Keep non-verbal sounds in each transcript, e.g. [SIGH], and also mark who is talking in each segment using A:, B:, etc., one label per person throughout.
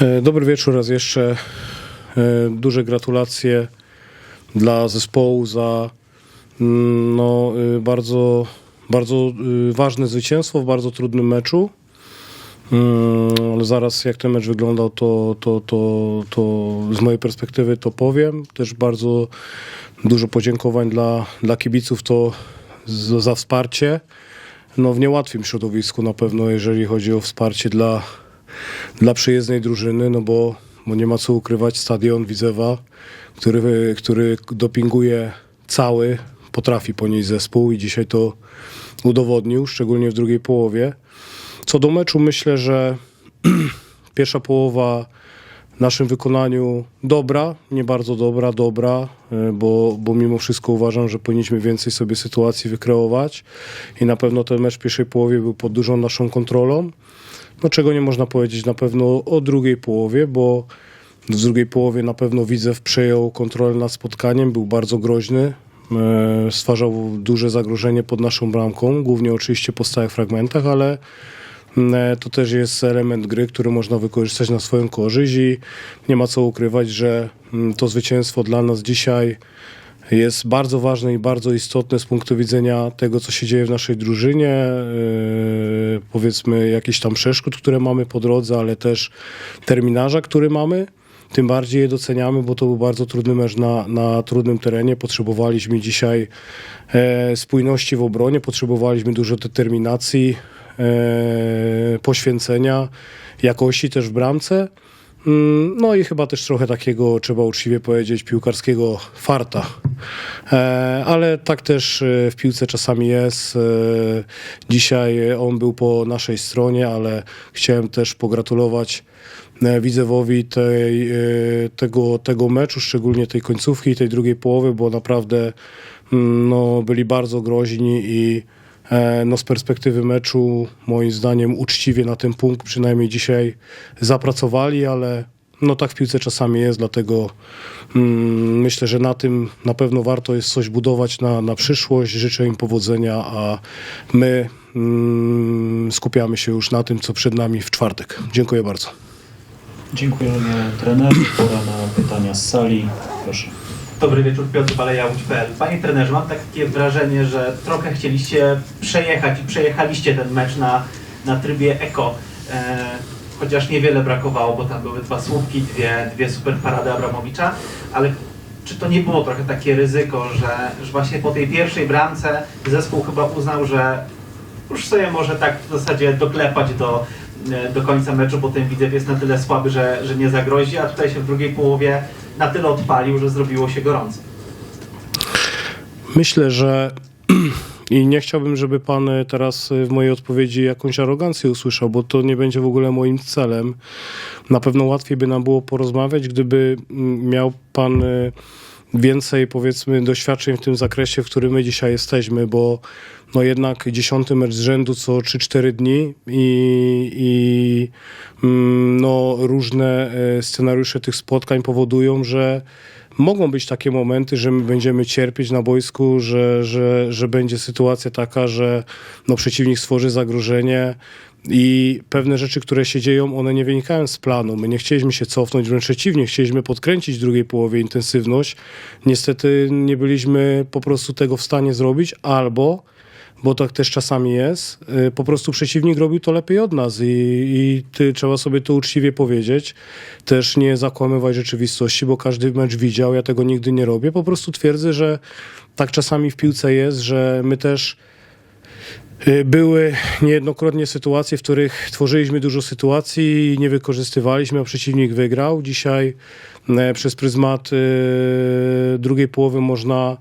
A: E, Dobry wieczór raz jeszcze. E, Duże gratulacje dla zespołu za mm, no, y, bardzo, bardzo y, ważne zwycięstwo w bardzo trudnym meczu. Mm, Ale zaraz jak ten mecz wyglądał, to, to, to, to z mojej perspektywy to powiem. Też bardzo dużo podziękowań dla, dla kibiców to za, za wsparcie. No, w niełatwym środowisku na pewno, jeżeli chodzi o wsparcie dla, dla przyjezdnej drużyny, no bo, bo nie ma co ukrywać, stadion Widzewa, który, który dopinguje cały, potrafi ponieść zespół i dzisiaj to udowodnił, szczególnie w drugiej połowie. Co do meczu, myślę, że [CLEARS THROAT] pierwsza połowa w naszym wykonaniu dobra, nie bardzo dobra, dobra, y, bo, bo mimo wszystko uważam, że powinniśmy więcej sobie sytuacji wykreować i na pewno ten mecz w pierwszej połowie był pod dużą naszą kontrolą. No czego nie można powiedzieć na pewno o drugiej połowie, bo w drugiej połowie na pewno Widzew przejął kontrolę nad spotkaniem, był bardzo groźny, e, stwarzał duże zagrożenie pod naszą bramką, głównie oczywiście po stałych fragmentach, ale e, to też jest element gry, który można wykorzystać na swoją korzyść i nie ma co ukrywać, że mm, to zwycięstwo dla nas dzisiaj jest bardzo ważne i bardzo istotne z punktu widzenia tego, co się dzieje w naszej drużynie, yy, powiedzmy jakichś tam przeszkód, które mamy po drodze, ale też terminarza, który mamy. Tym bardziej je doceniamy, bo to był bardzo trudny mecz na, na trudnym terenie. Potrzebowaliśmy dzisiaj e, spójności w obronie, potrzebowaliśmy dużo determinacji, e, poświęcenia, jakości też w bramce. Mm, No i chyba też trochę takiego, trzeba uczciwie powiedzieć, piłkarskiego farta. E, Ale tak też e, w piłce czasami jest. E, Dzisiaj on był po naszej stronie, ale chciałem też pogratulować Widzewowi tej, tego, tego meczu, szczególnie tej końcówki i tej drugiej połowy, bo naprawdę mm, no, byli bardzo groźni i no, z perspektywy meczu moim zdaniem uczciwie na ten punkt przynajmniej dzisiaj zapracowali, ale no tak w piłce czasami jest, dlatego mm, myślę, że na tym na pewno warto jest coś budować na, na przyszłość. Życzę im powodzenia, a my mm, skupiamy się już na tym, co przed nami w czwartek. Dziękuję bardzo.
B: Dziękujemy trenerze. Pora na pytania z sali. Proszę.
C: Dobry wieczór, Piotr Baleja, Łódź.pl. Panie trenerze, mam takie wrażenie, że trochę chcieliście przejechać i przejechaliście ten mecz na, na trybie eko. E, chociaż niewiele brakowało, bo tam były dwa słupki, dwie, dwie super parady Abramowicza, ale czy to nie było trochę takie ryzyko, że, że właśnie po tej pierwszej bramce zespół chyba uznał, że już sobie może tak w zasadzie doklepać do, e, do końca meczu, bo ten Widzew jest na tyle słaby, że, że nie zagrozi, a tutaj się w drugiej połowie na tyle odpalił, że zrobiło się gorąco.
A: Myślę, że i nie chciałbym, żeby pan e, teraz e, w mojej odpowiedzi jakąś arogancję usłyszał, bo to nie będzie w ogóle moim celem. Na pewno łatwiej by nam było porozmawiać, gdyby mm, miał pan e, więcej, powiedzmy, doświadczeń w tym zakresie, w którym my dzisiaj jesteśmy, bo no jednak dziesiąty mecz z rzędu co 3-4 dni i, i mm, no, różne scenariusze tych spotkań powodują, że mogą być takie momenty, że my będziemy cierpieć na boisku, że, że, że będzie sytuacja taka, że no, przeciwnik stworzy zagrożenie i pewne rzeczy, które się dzieją, one nie wynikają z planu. My nie chcieliśmy się cofnąć, wręcz przeciwnie, chcieliśmy podkręcić drugiej połowie intensywność. Niestety nie byliśmy po prostu tego w stanie zrobić, albo bo tak też czasami jest. y, Po prostu przeciwnik robił to lepiej od nas i, i ty, trzeba sobie to uczciwie powiedzieć. Też nie zakłamywać rzeczywistości, bo każdy mecz widział, ja tego nigdy nie robię. Po prostu twierdzę, że tak czasami w piłce jest, że my też y, były niejednokrotnie sytuacje, w których tworzyliśmy dużo sytuacji i nie wykorzystywaliśmy, a przeciwnik wygrał. Dzisiaj e, przez pryzmat drugiej połowy można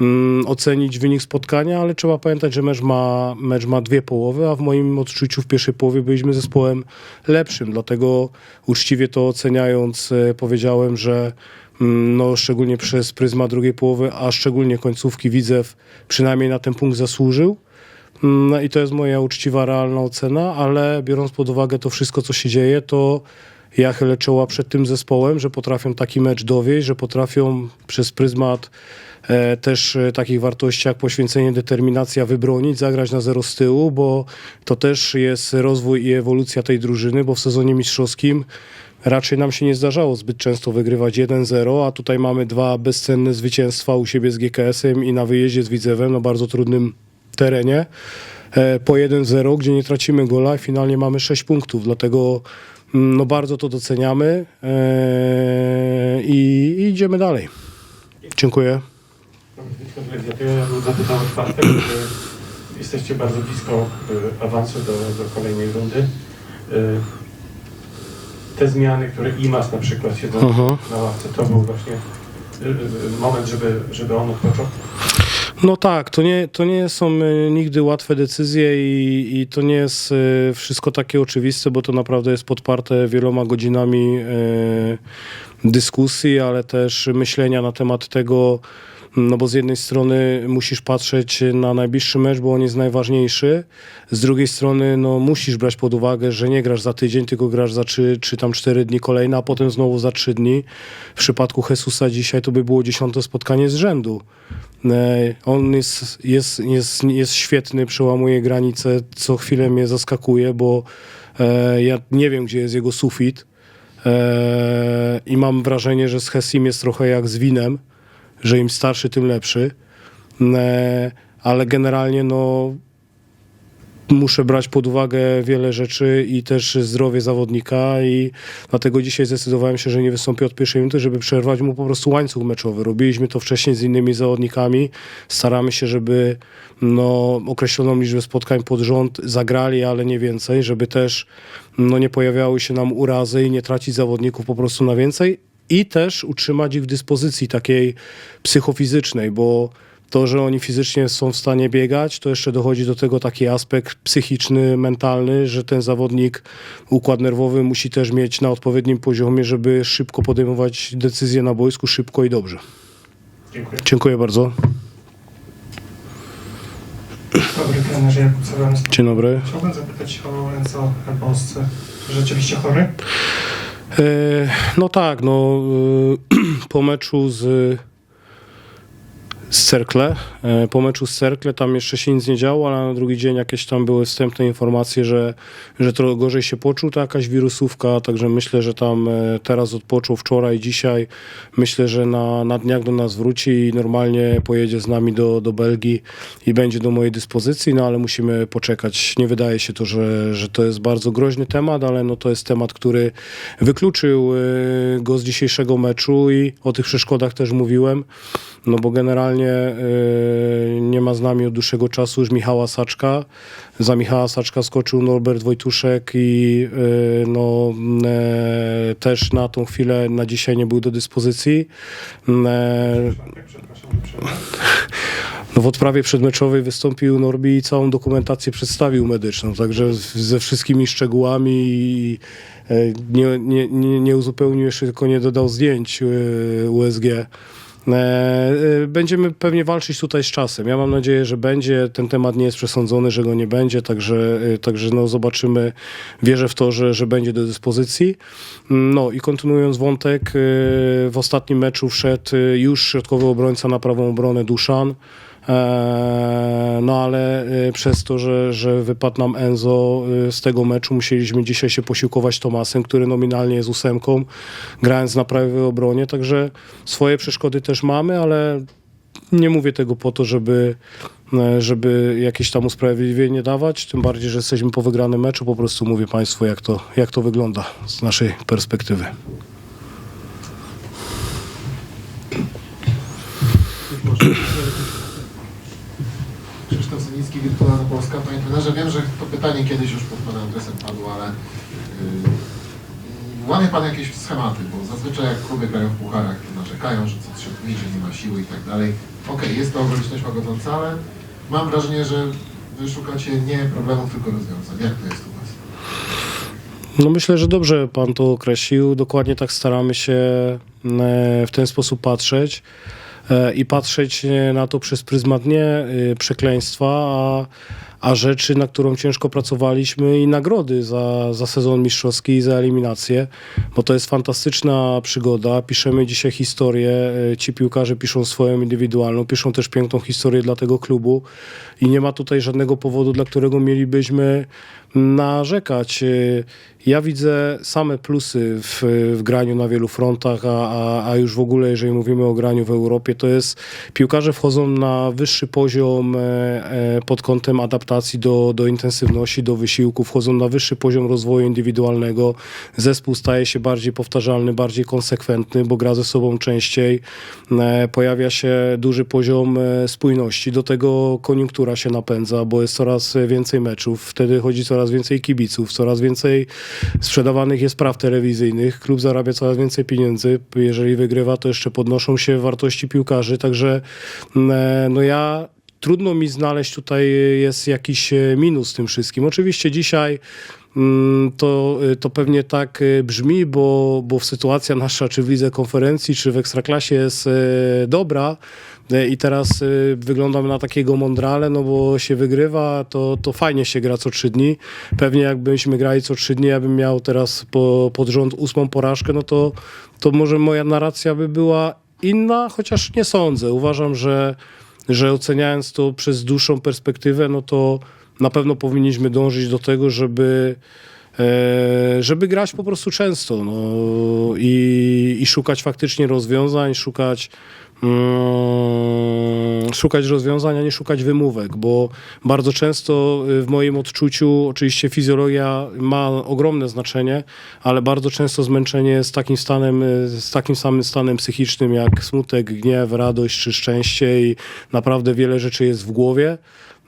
A: mm, ocenić wynik spotkania, ale trzeba pamiętać, że mecz ma, mecz ma dwie połowy, a w moim odczuciu w pierwszej połowie byliśmy zespołem lepszym, dlatego uczciwie to oceniając e, powiedziałem, że mm, no, szczególnie przez pryzmat drugiej połowy, a szczególnie końcówki Widzew przynajmniej na ten punkt zasłużył. No i to jest moja uczciwa, realna ocena, ale biorąc pod uwagę to wszystko, co się dzieje, to ja chylę czoła przed tym zespołem, że potrafią taki mecz dowieść, że potrafią przez pryzmat e, też e, takich wartości jak poświęcenie, determinacja wybronić, zagrać na zero z tyłu, bo to też jest rozwój i ewolucja tej drużyny, bo w sezonie mistrzowskim raczej nam się nie zdarzało zbyt często wygrywać 1-0, a tutaj mamy dwa bezcenne zwycięstwa u siebie z GKS-em i na wyjeździe z Widzewem na bardzo trudnym terenie. E, po 1-0, gdzie nie tracimy gola i finalnie mamy 6 punktów, dlatego no bardzo to doceniamy e, i, i idziemy dalej. Dziękuję.
D: Ja bym zapytał o czwartek, że jesteście bardzo blisko y, awansu do, do kolejnej rundy. Y, Te zmiany, które IMAS na przykład siedzą
A: Mhm.
D: na ławce, to był właśnie moment, żeby, żeby on odpoczął.
A: No tak, to nie, to nie są e, nigdy łatwe decyzje i, i to nie jest e, wszystko takie oczywiste, bo to naprawdę jest podparte wieloma godzinami e, dyskusji, ale też myślenia na temat tego, no bo z jednej strony musisz patrzeć na najbliższy mecz, bo on jest najważniejszy, z drugiej strony no musisz brać pod uwagę, że nie grasz za tydzień, tylko grasz za trzy czy tam cztery dni kolejne, a potem znowu za trzy dni. W przypadku Jesusa dzisiaj to by było dziesiąte spotkanie z rzędu. E, On jest, jest, jest, jest świetny, przełamuje granice, co chwilę mnie zaskakuje, bo e, ja nie wiem, gdzie jest jego sufit e, i mam wrażenie, że z Hesim jest trochę jak z winem, że im starszy, tym lepszy, e, ale generalnie no muszę brać pod uwagę wiele rzeczy i też zdrowie zawodnika i dlatego dzisiaj zdecydowałem się, że nie wystąpię od pierwszej minuty, żeby przerwać mu po prostu łańcuch meczowy. Robiliśmy to wcześniej z innymi zawodnikami. Staramy się, żeby no, określoną liczbę spotkań pod rząd zagrali, ale nie więcej, żeby też no, nie pojawiały się nam urazy i nie tracić zawodników po prostu na więcej i też utrzymać ich w dyspozycji takiej psychofizycznej, bo to, że oni fizycznie są w stanie biegać, to jeszcze dochodzi do tego taki aspekt psychiczny, mentalny, że ten zawodnik, układ nerwowy musi też mieć na odpowiednim poziomie, żeby szybko podejmować decyzje na boisku, szybko i dobrze.
D: Dziękuję.
A: Dziękuję bardzo.
E: Dobry trenerze Jakub Sowiański.
A: Dzień dobry.
E: Chciałbym zapytać o Enzo Polsce. Rzeczywiście chory?
A: E, No tak, no e, [CLEARS THROAT] po meczu z z Cerkle, e, po meczu z Cerkle tam jeszcze się nic nie działo, ale na drugi dzień jakieś tam były wstępne informacje, że, że trochę gorzej się poczuł, to jakaś wirusówka, także myślę, że tam e, teraz odpoczął wczoraj, dzisiaj, myślę, że na, na dniach do nas wróci i normalnie pojedzie z nami do, do Belgii i będzie do mojej dyspozycji, no ale musimy poczekać. Nie wydaje się to, że, że to jest bardzo groźny temat, ale no to jest temat, który wykluczył e, go z dzisiejszego meczu i o tych przeszkodach też mówiłem. No bo generalnie y, nie ma z nami od dłuższego czasu już Michała Saczka. Za Michała Saczka skoczył Norbert Wojtuszek i y, no, e, też na tą chwilę, na dzisiaj nie był do dyspozycji. No w odprawie przedmeczowej wystąpił Norbi i całą dokumentację przedstawił medyczną, także ze wszystkimi szczegółami i nie, nie, nie, uzupełnił jeszcze, tylko nie dodał zdjęć USG. E, e, Będziemy pewnie walczyć tutaj z czasem. Ja mam nadzieję, że będzie. Ten temat nie jest przesądzony, że go nie będzie, także, e, także no zobaczymy. Wierzę w to, że, że będzie do dyspozycji. No i kontynuując wątek, w ostatnim meczu wszedł już środkowy obrońca na prawą obronę Duszan. E, No ale e, przez to, że, że wypadł nam Enzo e, z tego meczu, musieliśmy dzisiaj się posiłkować Tomasem, który nominalnie jest ósemką, grając na prawej obronie, także swoje przeszkody też mamy, ale nie mówię tego po to, żeby, żeby jakieś tam usprawiedliwienie dawać, tym bardziej, że jesteśmy po wygranym meczu, po prostu mówię Państwu, jak to, jak to wygląda z naszej perspektywy.
F: Synicki, Wirtualna Polska. Panie trenerze, wiem, że to pytanie kiedyś już pod Panem adresem padło, ale yy, łamie Pan jakieś schematy, bo zazwyczaj jak kluby grają w pucharach, to narzekają, że co trzy dni, że nie ma siły i tak dalej. Okej, jest to okoliczność łagodząca, ale mam wrażenie, że Wy szukacie nie problemów, tylko rozwiązań. Jak to jest u Was?
A: No myślę, że dobrze pan to określił. Dokładnie tak staramy się e, w ten sposób patrzeć i patrzeć e, na to przez pryzmat nie e, przekleństwa, a, a rzeczy, na którą ciężko pracowaliśmy i nagrody za, za sezon mistrzowski i za eliminację, bo to jest fantastyczna przygoda. Piszemy dzisiaj historię, e, ci piłkarze piszą swoją indywidualną, piszą też piękną historię dla tego klubu i nie ma tutaj żadnego powodu, dla którego mielibyśmy narzekać. E, Ja widzę same plusy w, w graniu na wielu frontach, a, a, a już w ogóle, jeżeli mówimy o graniu w Europie, to jest piłkarze wchodzą na wyższy poziom e, pod kątem adaptacji do, do intensywności, do wysiłku, wchodzą na wyższy poziom rozwoju indywidualnego. Zespół staje się bardziej powtarzalny, bardziej konsekwentny, bo gra ze sobą częściej. E, Pojawia się duży poziom e, spójności. Do tego koniunktura się napędza, bo jest coraz więcej meczów. Wtedy chodzi coraz więcej kibiców, coraz więcej sprzedawanych jest praw telewizyjnych. Klub zarabia coraz więcej pieniędzy. Jeżeli wygrywa, to jeszcze podnoszą się wartości piłkarzy. Także e, no ja trudno mi znaleźć tutaj jest jakiś e, minus tym wszystkim. Oczywiście dzisiaj mm, to, to pewnie tak brzmi, bo, bo sytuacja nasza, czy w lidze konferencji, czy w ekstraklasie jest dobra. I teraz y, wyglądam na takiego mądrale, no bo się wygrywa, to, to fajnie się gra co trzy dni. Pewnie jakbyśmy grali co trzy dni, ja bym miał teraz po, pod rząd ósmą porażkę, no to, to może moja narracja by była inna, chociaż nie sądzę. Uważam, że, że oceniając to przez dłuższą perspektywę, no to na pewno powinniśmy dążyć do tego, żeby e, żeby grać po prostu często no, i, i szukać faktycznie rozwiązań, szukać mm, szukać rozwiązań, a nie szukać wymówek, bo bardzo często y, w moim odczuciu oczywiście fizjologia ma ogromne znaczenie, ale bardzo często zmęczenie jest takim stanem, y, z takim samym stanem psychicznym jak smutek, gniew, radość czy szczęście i naprawdę wiele rzeczy jest w głowie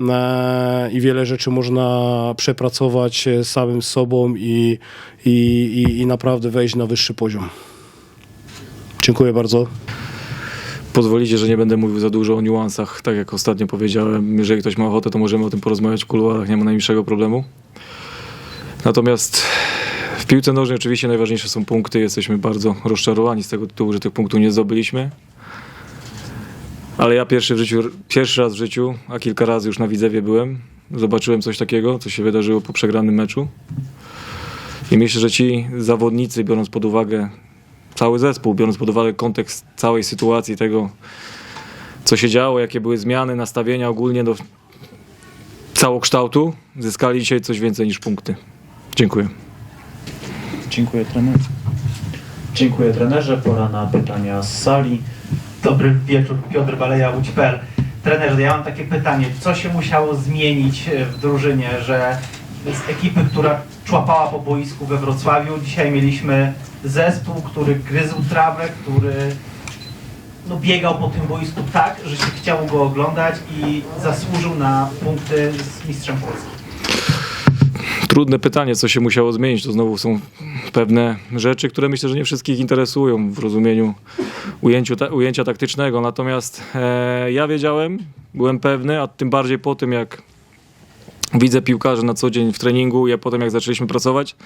A: e, i wiele rzeczy można przepracować e, samym sobą i, i, i, i naprawdę wejść na wyższy poziom. Dziękuję bardzo.
G: Pozwolicie, że nie będę mówił za dużo o niuansach. Tak jak ostatnio powiedziałem, jeżeli ktoś ma ochotę, to możemy o tym porozmawiać w kuluarach, nie ma najmniejszego problemu. Natomiast w piłce nożnej oczywiście najważniejsze są punkty. Jesteśmy bardzo rozczarowani z tego tytułu, że tych punktów nie zdobyliśmy. Ale ja pierwszy, w życiu, pierwszy raz w życiu, a kilka razy już na Widzewie byłem, zobaczyłem coś takiego, co się wydarzyło po przegranym meczu. I myślę, że ci zawodnicy, biorąc pod uwagę cały zespół, biorąc pod uwagę kontekst całej sytuacji, tego co się działo, jakie były zmiany, nastawienia ogólnie do całokształtu, zyskali dzisiaj coś więcej niż punkty. Dziękuję.
B: Dziękuję trenerze. Dziękuję trenerze. Pora na pytania z sali.
C: Dobry wieczór, Piotr Baleja, Łódź.pl. Trenerze, ja mam takie pytanie, co się musiało zmienić w drużynie, że z ekipy, która człapała po boisku we Wrocławiu, dzisiaj mieliśmy zespół, który gryzł trawę, który no, biegał po tym boisku tak, że się chciało go oglądać i zasłużył na punkty z mistrzem Polski.
G: Trudne pytanie, co się musiało zmienić. To znowu są pewne rzeczy, które myślę, że nie wszystkich interesują w rozumieniu ujęciu, ta, ujęcia taktycznego. Natomiast e, ja wiedziałem, byłem pewny, a tym bardziej po tym, jak widzę piłkarzy na co dzień w treningu i a potem jak zaczęliśmy pracować,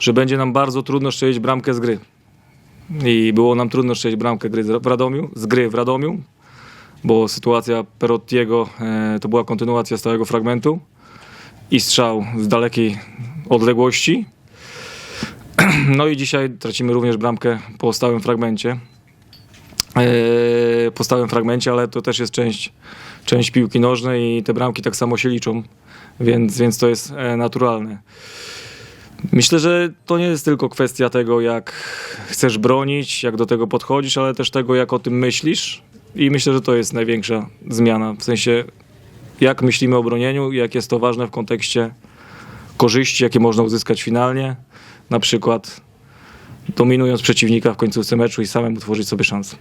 G: że będzie nam bardzo trudno strzelić bramkę z gry. I było nam trudno strzelić bramkę gry w Radomiu, z gry w Radomiu, bo sytuacja Perottiego e, to była kontynuacja stałego fragmentu i strzał z dalekiej odległości. [CLEARS THROAT] No i dzisiaj tracimy również bramkę po stałym fragmencie. E, Po stałym fragmencie, ale to też jest część, część piłki nożnej i te bramki tak samo się liczą, więc, więc to jest e, naturalne. Myślę, że to nie jest tylko kwestia tego, jak chcesz bronić, jak do tego podchodzisz, ale też tego, jak o tym myślisz. I myślę, że to jest największa zmiana. W sensie, jak myślimy o bronieniu jak jest to ważne w kontekście korzyści, jakie można uzyskać finalnie. Na przykład dominując przeciwnika w końcówce meczu i samemu tworzyć sobie szansę.